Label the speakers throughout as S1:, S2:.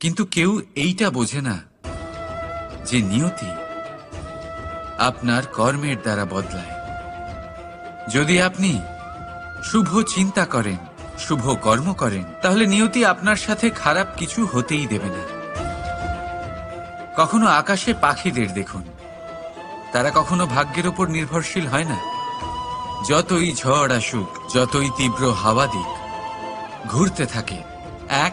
S1: কিন্তু কেউ এইটা বোঝে না যে নিয়তি আপনার কর্মের দ্বারা বদলায়। যদি আপনি শুভ চিন্তা করেন, শুভ কর্ম করেন, তাহলে নিয়তি আপনার সাথে খারাপ কিছু হতেই দেবে না। কখনো আকাশে পাখিদের দেখুন। তারা কখনো ভাগ্যের উপর নির্ভরশীল হয় না। যতই ঝড় আসুক, যতই তীব্র হাওয়া দিক, ঘুরতে থাকে, এক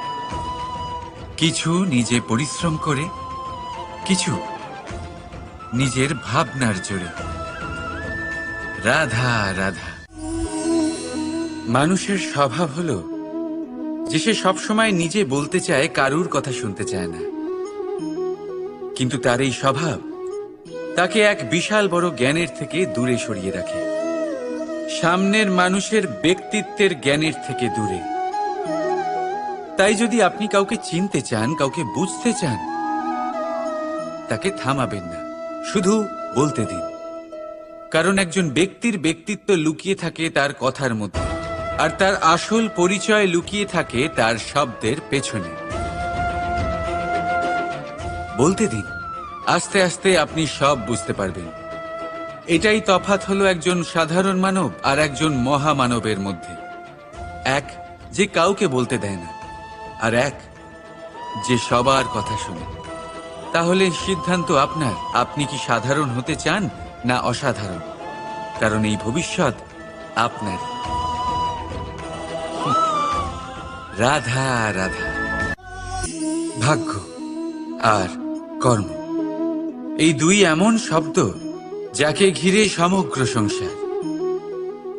S1: কিছু নিজে পরিশ্রম করে, কিছু নিজের ভাবনার জোরে। রাধা রাধা। মানুষের স্বভাব হলো যে সে সবসময় নিজে বলতে চায়, কারুর কথা শুনতে চায় না। কিন্তু তার এই স্বভাব তাকে এক বিশাল বড় জ্ঞানের থেকে দূরে সরিয়ে রাখে। সামনের মানুষের ব্যক্তিত্বের জ্ঞানের থেকে দূরে। তাই যদি আপনি কাউকে চিনতে চান, কাউকে বুঝতে চান, তাকে থামাবেন না। শুধু বলতে দিন। কারণ একজন ব্যক্তির ব্যক্তিত্ব লুকিয়ে থাকে তার কথার মধ্যে, আর তার আসল পরিচয় লুকিয়ে থাকে তার শব্দের পেছনে। বলতে দিন। আস্তে আস্তে আপনি সব বুঝতে পারবেন। এটাই তফাৎ হলো একজন সাধারণ মানব আর একজন মহামানবের মধ্যে। এক, যে কাউকে বলতে দেয় না। আর এক, যে সবার কথা শুনে। তাহলে সিদ্ধান্ত আপনার। আপনি কি সাধারণ হতে চান না অসাধারণ? কারণ এই ভবিষ্যৎ আপনার। রাধা রাধা। ভাগ্য আর কর্ম। এই দুই এমন শব্দ যাকে ঘিরে সমগ্র সংসার।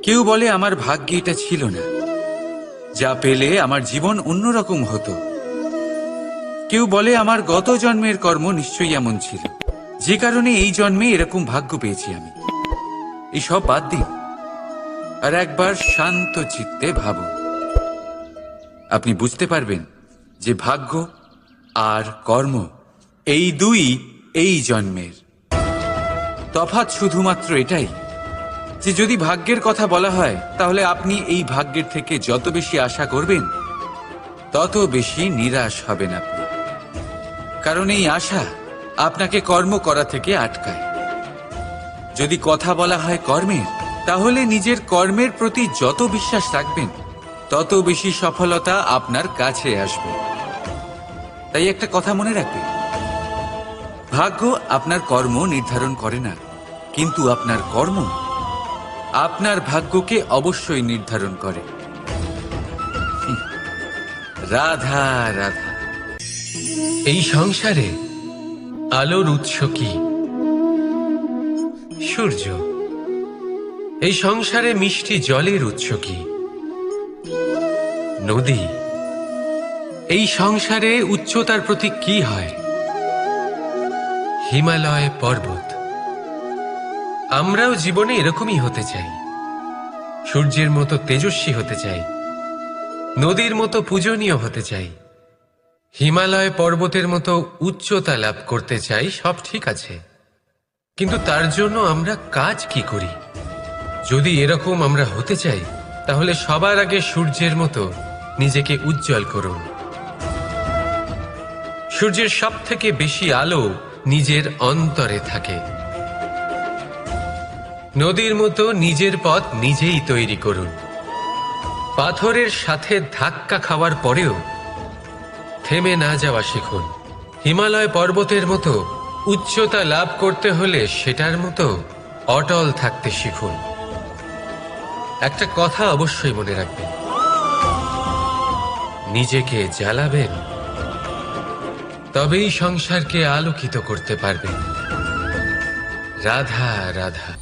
S1: কেউ বলে আমার ভাগ্যে এটা ছিল না। যা পেলে আমার জীবন অন্যরকম হতো। কেউ বলে আমার গত জন্মের কর্ম নিশ্চয়ই এমন ছিল। যে কারণে এই জন্মে এরকম ভাগ্য পেয়েছি আমি। এই সব বাদ দিন। আর একবার শান্ত চিত্তে ভাবুন। আপনি বুঝতে পারবেন যে ভাগ্য আর কর্ম এই দুই এই জন্মের। তফাৎ শুধুমাত্র এটাই। যে যদি ভাগ্যের কথা বলা হয়, তাহলে আপনি এই ভাগ্যের থেকে যত বেশি আশা করবেন, তত বেশি নিরাশ হবেন আপনি। কারণ এই আশা আপনাকে কর্ম করা থেকে আটকায়। যদি কথা বলা হয় কর্মের তাহলে নিজের কর্মের প্রতি যত বিশ্বাস রাখবেন, তত বেশি সফলতা আপনার কাছে আসবে। তাই একটা কথা মনে রাখবেন ভাগ্য আপনার কর্ম নির্ধারণ করে না, কিন্তু আপনার কর্ম আপনার ভাগ্যকে অবশ্যই নির্ধারণ করে। রাধা রাধা।
S2: এই সংসারে আলোর উৎস কি? সূর্য। এই সংসারে মিষ্টি জলের উৎস কি? নদী। এই সংসারে উচ্চতার প্রতীক কি হয়? হিমালয় পর্বত। আমরাও জীবনে এরকমই হতে চাই। সূর্যের মতো তেজস্বী হতে চাই। নদীর মতো পূজনীয় হতে চাই। হিমালয় পর্বতের মতো উচ্চতা লাভ করতে চাই, সব ঠিক আছে। কিন্তু তার জন্য আমরা কাজ কি করি? যদি এরকম আমরা হতে চাই, তাহলে সবার আগে সূর্যের মতো নিজেকে উজ্জ্বল করুন। সূর্যের সব থেকে বেশি আলো নিজের অন্তরে থাকে। নদীর মতো নিজের পথ নিজেই তৈরি করুন। পাথরের সাথে ধাক্কা খাওয়ার পরেও থেমে না যাওয়া শিখুন। হিমালয় পর্বতের মতো উচ্চতা লাভ করতে হলে সেটার মতো অটল থাকতে শিখুন। একটা কথা অবশ্যই মনে রাখবেন। নিজেকে জ্বালাবেন, তবেই সংসারকে আলোকিত করতে পারবেন। রাধা রাধা।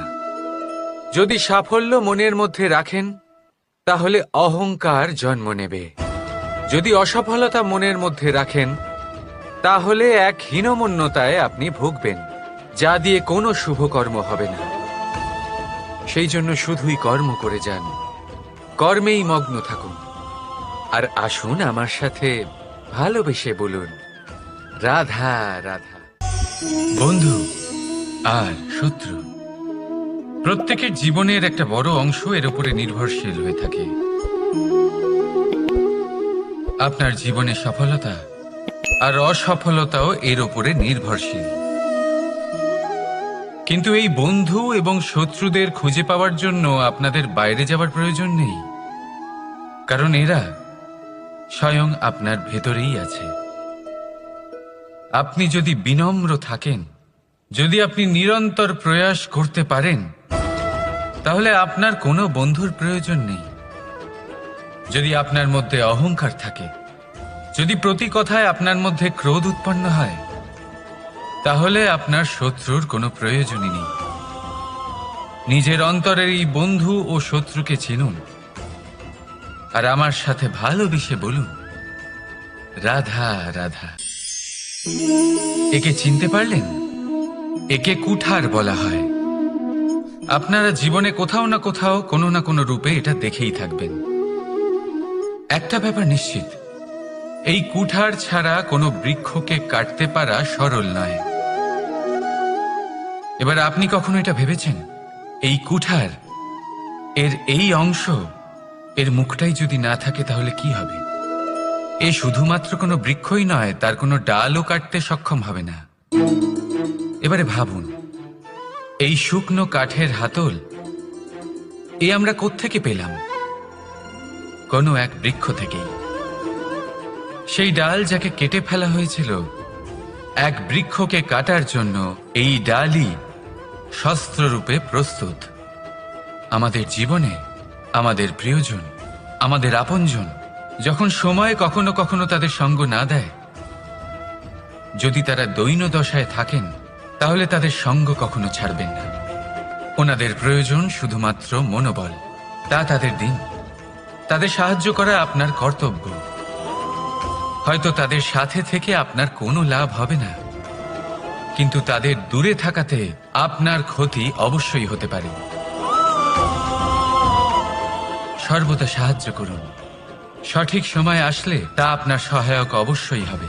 S1: যদি সাফল্য মনের মধ্যে রাখেন, তাহলে অহংকার জন্ম নেবে। যদি অসফলতা মনের মধ্যে রাখেন, তাহলে এক হীনমন্যতায় আপনি ভুগবেন, যা দিয়ে কোনো শুভকর্ম হবে না। সেই জন্য শুধুই কর্ম করে যান। কর্মেই মগ্ন থাকুন। আর আসুন আমার সাথে ভালোবেসে বলুন, রাধা রাধা। বন্ধু আর শত্রু। প্রত্যেকের জীবনের একটা বড় অংশ এর উপরে নির্ভরশীল হয়ে থাকে। আপনার জীবনে সফলতা আর অসফলতাও এর উপরে নির্ভরশীল। কিন্তু এই বন্ধু এবং শত্রুদের খুঁজে পাওয়ার জন্য আপনাদের বাইরে যাওয়ার প্রয়োজন নেই। কারণ এরা স্বয়ং আপনার ভেতরেই আছে। আপনি যদি বিনম্র থাকেন, যদি আপনি নিরন্তর প্রয়াস করতে পারেন তাহলে আপনার কোনো বন্ধুর প্রয়োজন নেই। যদি আপনার মধ্যে অহংকার থাকে, যদি প্রতি কথায় আপনার মধ্যে ক্রোধ উৎপন্ন হয়, তাহলে আপনার শত্রুর কোনো প্রয়োজনই নেই। নিজের অন্তরের এই বন্ধু ও শত্রুকে চিনুন। আর আমার সাথে ভালোবেসে বলুন, রাধা রাধা। একে চিনতে পারলেন? একে কুঠার বলা হয়। আপনারা জীবনে কোথাও না কোথাও কোনো না কোনো রূপে এটা দেখেই থাকবেন। একটা ব্যাপার নিশ্চিত, এই কুঠার ছাড়া কোনো বৃক্ষকে কাটতে পারা সরল নয়। এবার আপনি কখনো এটা ভেবেছেন? এই কুঠার, এর এই অংশ, এর মুখটাই যদি না থাকে তাহলে কি হবে? এ শুধুমাত্র কোনো বৃক্ষই নয়, তার কোনো ডালও কাটতে সক্ষম হবে না। এবারে ভাবুন এই শুকনো কাঠের হাতল, এ আমরা কোত্থেকে পেলাম? কোনো এক বৃক্ষ থেকেই। সেই ডাল যাকে কেটে ফেলা হয়েছিল, এক বৃক্ষকে কাটার জন্য এই ডালই শস্ত্ররূপে প্রস্তুত। আমাদের জীবনে, আমাদের প্রিয়জন, আমাদের আপনজন, যখন সময় কখনো কখনো তাদের সঙ্গ না দেয়, যদি তারা দৈন দশায় থাকেন তাহলে তাদের সঙ্গ কখনো ছাড়বেন না। ওনাদের প্রয়োজন শুধুমাত্র মনোবল। তা তাদের দিন। তাদের সাহায্য করা আপনার কর্তব্য। হয়তো তাদের সাথে থেকে আপনার কোনো লাভ হবে না। কিন্তু তাদের দূরে থাকাতে আপনার ক্ষতি অবশ্যই হতে পারে। সর্বদা সাহায্য করুন। সঠিক সময় আসলে তা আপনার সহায়ক অবশ্যই হবে।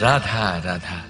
S1: রাধা রাধা।